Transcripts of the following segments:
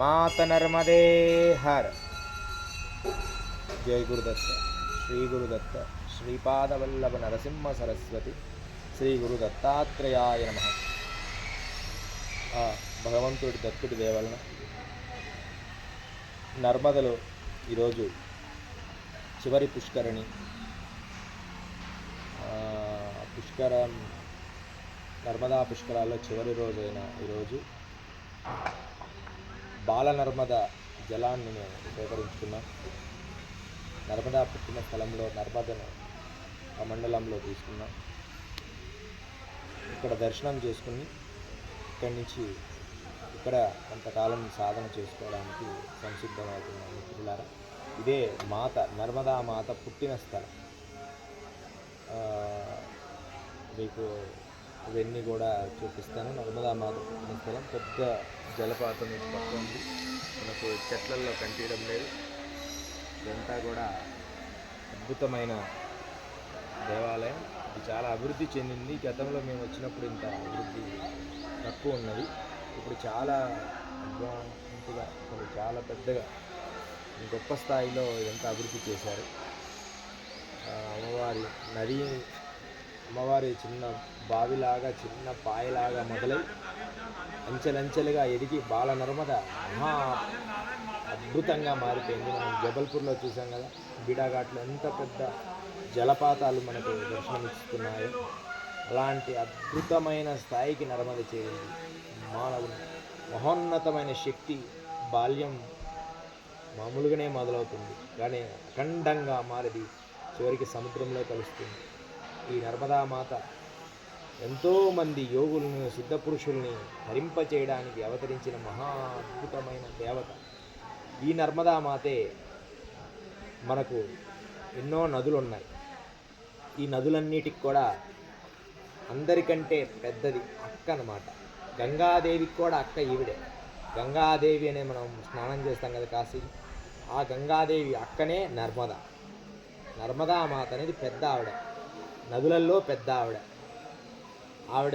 మాత నర్మదే her. జై గురుదత్త. శ్రీ గురుదత్త. శ్రీపాదవల్లభ నరసింహ సరస్వతి. శ్రీ గురు దత్తాత్రేయాయ నమ. ఆ భగవంతుడి దత్తుడి దేవలన నర్మదలో ఈరోజు చివరి పుష్కరిణి. పుష్కరం నర్మదా పుష్కరాల్లో చివరి రోజైన ఈరోజు. బాల నర్మద జలాన్ని మేము సేకరించుకున్నాం. నర్మదా పుట్టిన స్థలంలో నర్మదను ఆ మండలంలో తీసుకున్నాం. ఇక్కడ దర్శనం చేసుకుని ఇక్కడి నుంచి ఇక్కడ కొంతకాలం సాధన చేసుకోవడానికి సంసిద్ధమవుతున్నాం మిత్రులారా ఇదే మాత నర్మదా మాత పుట్టిన స్థలం. మీకు ఇవన్నీ కూడా చూపిస్తాను. నర్మదా మాత పుట్టిన స్థలం పెద్ద జలపాతం ఇటు పక్క ఉంది. మనకు చెట్లల్లో కనిపించడం లేదు. ఇదంతా కూడా అద్భుతమైన దేవాలయం. ఇది చాలా అభివృద్ధి చెందింది. గతంలో మేము వచ్చినప్పుడు ఇంత అభివృద్ధి తక్కువ ఉన్నది. ఇప్పుడు చాలా అడ్వాన్స్గా అసలు చాలా పెద్దగా గొప్ప స్థాయిలో ఇదంతా అభివృద్ధి చేశారు. అమ్మవారి నది అమ్మవారి చిన్న బావిలాగా చిన్న పాయలాగా మొదలై అంచెలంచెలుగా ఎదిగి బాల నర్మద మహా అద్భుతంగా మారిపోయింది. మనం జబల్పూర్లో చూసాం కదా బిడాఘాట్లో ఎంత పెద్ద జలపాతాలు మనకు దర్శనమిస్తున్నాయో అలాంటి అద్భుతమైన స్థాయికి నర్మద చేరింది. మానవుని మహోన్నతమైన శక్తి బాల్యం మామూలుగానే మొదలవుతుంది కానీ అఖండంగా మారిది చివరికి సముద్రంలో కలుస్తుంది. ఈ నర్మదా మాత ఎంతోమంది యోగులను సిద్ధపురుషుల్ని హరింపచేయడానికి అవతరించిన మహా అద్భుతమైన దేవత. ఈ నర్మదా మాతే మనకు ఎన్నో నదులు ఉన్నాయి ఈ నదులన్నిటికి కూడా అందరికంటే పెద్దది అక్క అన్నమాట. గంగాదేవికి కూడా అక్క ఈవిడే. గంగాదేవి అనే మనం స్నానం చేస్తాం కదా కాశీ. ఆ గంగాదేవి అక్కనే నర్మద. నర్మదా మాత అనేది పెద్ద ఆవిడ. నదులలో పెద్ద ఆవిడ. ఆవిడ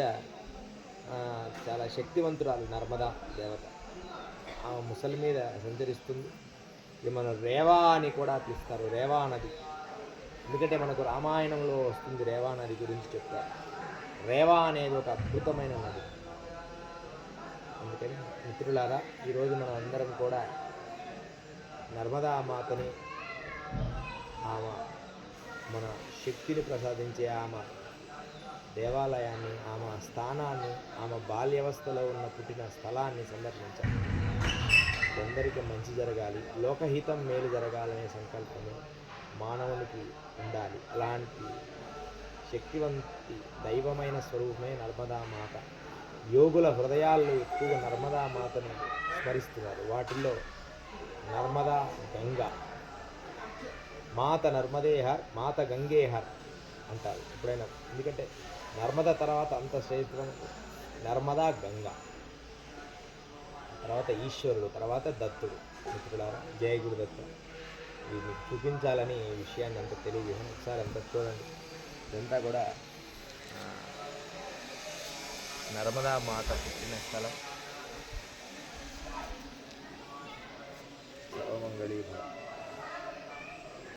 చాలా శక్తివంతురాలు నర్మదా దేవత. ఆ ముసలి మీద సంచరిస్తుంది. ఇది మనం రేవా అని కూడా పిలుస్తారు రేవా నది. ఎందుకంటే మనకు రామాయణంలో వస్తుంది రేవా నది గురించి చెప్తారు. రేవా అనేది ఒక అద్భుతమైన నది. అందుకని మిత్రులారా ఈరోజు మనం అందరం కూడా నర్మదా మాతని ఆమె మన శక్తిని ప్రసాదించే ఆమె దేవాలయాన్ని ఆమె స్థానాన్ని ఆమె బాల్యవస్థలో ఉన్న పుట్టిన స్థలాన్ని సందర్శించాలి. అందరికీ మంచి జరగాలి లోకహితం మేలు జరగాలనే సంకల్పమే మానవునికి ఉండాలి. అలాంటి శక్తివంతి దైవమైన స్వరూపమే నర్మదా మాత. యోగుల హృదయాల్లో ఎక్కువ నర్మదా మాతను స్మరిస్తున్నారు. వాటిల్లో నర్మదా గంగా. మాత నర్మదేహర్ మాత గంగేహర్ అంటారు. ఎప్పుడైనా ఎందుకంటే నర్మద తర్వాత అంత శ్రేష్టం నర్మదా గంగా. తర్వాత ఈశ్వరుడు తర్వాత దత్తుడు. మిత్రులారా జయగుడు దత్తుడు ఇది మీకు చూపించాలని ఈ విషయాన్ని అంత తెలియజేసాను ఒకసారి అంత చూడండి. ఇదంతా కూడా నర్మదా మాత పుట్టిన స్థలం. సర్వమంగళీ